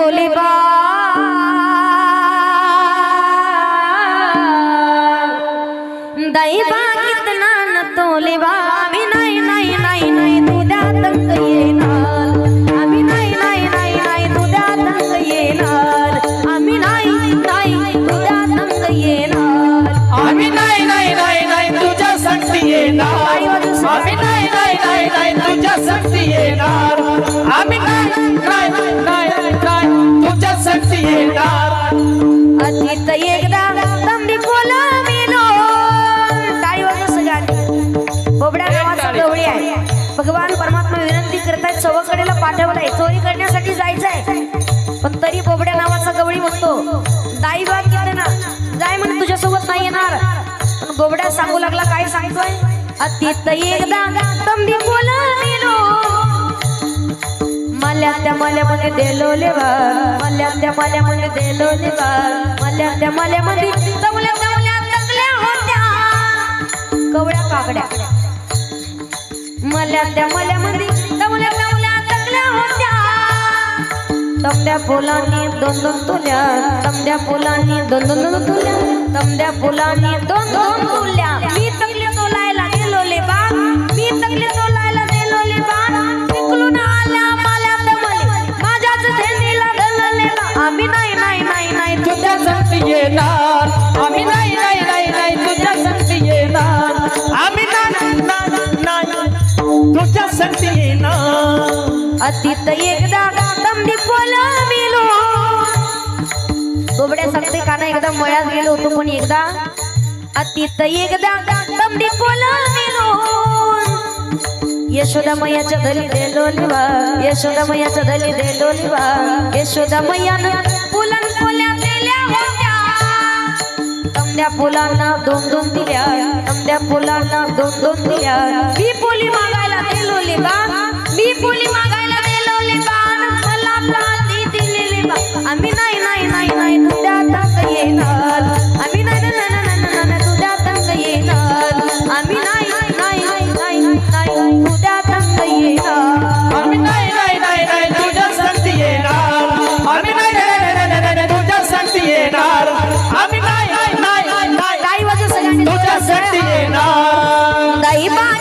तोली बा दैवा कितना न तोले बा आम्ही नाही नाही नाही नाही तंग येणार आम्ही नाही नाही नाही नाही तंग येणार आम्ही नाही नाही तंग येणार आम्ही नाही नाही नाही नाही तुझ्या संगती येणार आम्ही नाही नाही नाही नाही तुझ्या भगवान परमात्मा विनंती करतायत सवकडेला पाठवलाय चोरी करण्यासाठी जायचंय. पण तरी बोबड्या नावाचा गवळी म्हणतो दाई बाग ना जाय म्हणे तुझ्यासोबत नाही येणार. पण बोबड्या सांगू लागला काय सांगतोय? अतीत एकदा तंबी बोला मल्या त्या मल्यामध्ये देलो लेवा मल्या त्या मल्यामध्ये देलो लेवा मल्या त्या मल्यामध्ये तवल्या काकड्या मला त्या मल्यामध्ये दमल्या दमल्या तकल्या होत्या. तमद्या फुलांनी दोन दोन तुल्या तमद्या फुलांनी दोन दोन दोन तुल्या तमद्या फुलांनी दोन दोन तुल्या. मी तकले तोलायला गेलो लेवा मी तकले तोलायला गेलो लेवा तिकडून आल्या माल्या तमले माझ्याच झेंडीला धरले आम्ही नाही नाही नाही नाही तुझ्या संगती येणार. आम्ही अतीत एकदा तमडी पोला बोबड्या सांगते का ना एकदा मळ्यात गेलो होतो पण एकदा. अतीत एकदा तमडी पोला मिलो यशोदा मैयाच्या देलो लिवा यशोदा देलो लिवा मैयानं फुल्या दिल्या होत्या. तमद्या फुलांना दोन दोन दिल्या. तमद्या फुलांना दोन दोन दिल्या.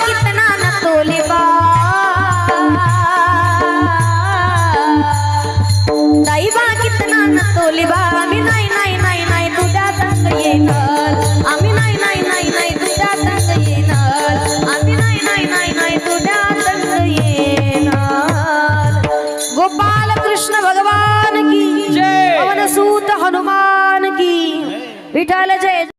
कितना भगवान